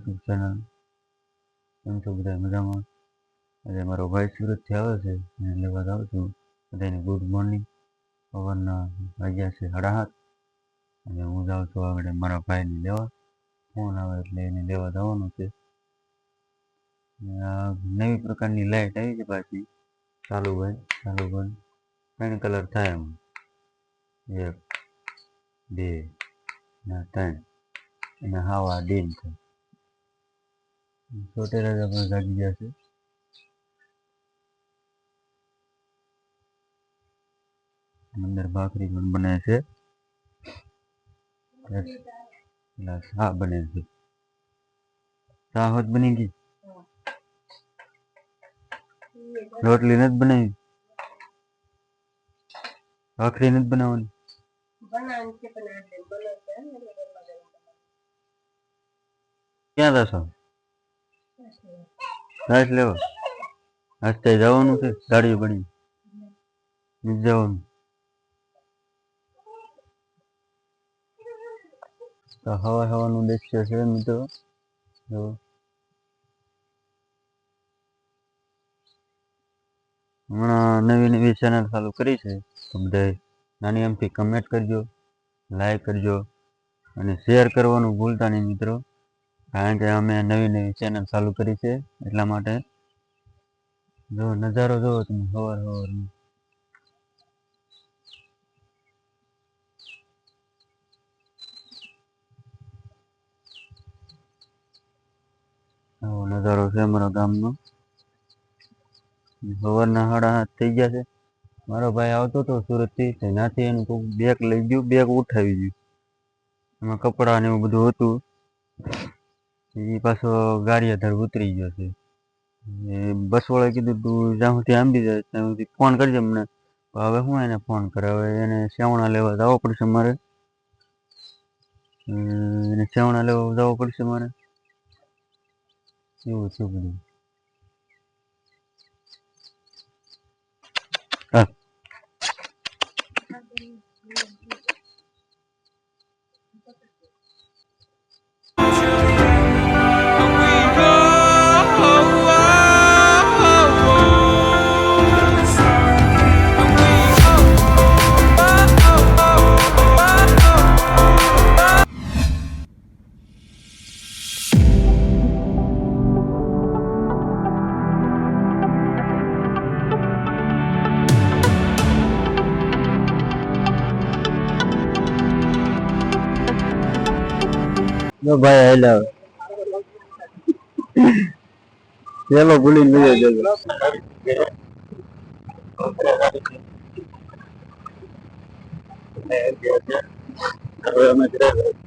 YouTube channel કેમ છો બધા મજામાં. આજે મારો ભાઈ સુરતથી આવે છે, એને લેવા જાઉં છું. બધાને ગુડ મોર્નિંગ પવનના વાગ્યા છે સાડા અને હું જાઉં છું આગળ મારા ભાઈને લેવા. ફોન આવે એટલે એને લેવા જવાનું છે. નવી પ્રકારની લાઇટ આવી છે પાછી. ચાલુ ભાઈ ચાલુ ભાઈ ત્રણ કલર થાય એમ. એક, બે, ને, ત્રણ. અને હાવા ડીમ થાય ચોટેરા જ આપણે જાગી ગયા છે. અંદર ભાખરી પણ બને છે. હા, બને છે. શા બની ગઈ? રોટલી નથી બનાવી? ભાખરી નથી બનાવવાની? ક્યાં છે પણ ઘાસ લેવા. હસ્તે જવાનું છે સાડી બની જવાનું. તો હવા હવાનું દ્રશ્ય છે મિત્રો. જો. હમણાં નવી નવી ચેનલ ચાલુ કરી છે. તો બધાય નાની એમથી કમેન્ટ કરજો લાઈક કરજો અને શેર કરવાનું ભૂલતા નહીં મિત્રો. કારણ કે અમે નવી નવી ચેનલ ચાલુ કરી છે એટલા માટે. જો નજારો જોવો તમે સવાર સવારનો આવો નજારો છે અમારા ગામનો. સવારના સાડા હાથ થઈ ગયા છે. મારો ભાઈ આવતો હતો સુરતથી તેનાથી એનું કોઈ બેગ લઈ ગયું બેગ ઉઠાવી ગયું. એમાં કપડાં ને એવું બધું હતું. એ પાછો ગાડી આધાર ઉતરી ગયો છે. એ બસવાળાએ કીધું, તું જ્યાં સુધી આંબી જાય, ત્યાં સુધી ફોન કરજે મને. હવે હું એને ફોન કરે? હવે એને સેવણા લેવા જવો પડશે મારે. એને સેવણા લેવા જવો પડશે મારે. એવું છે બધું. હા. જો ભાઈ હેલા ચલો ભૂલીને બીજો જજો હવે અમે ઘરે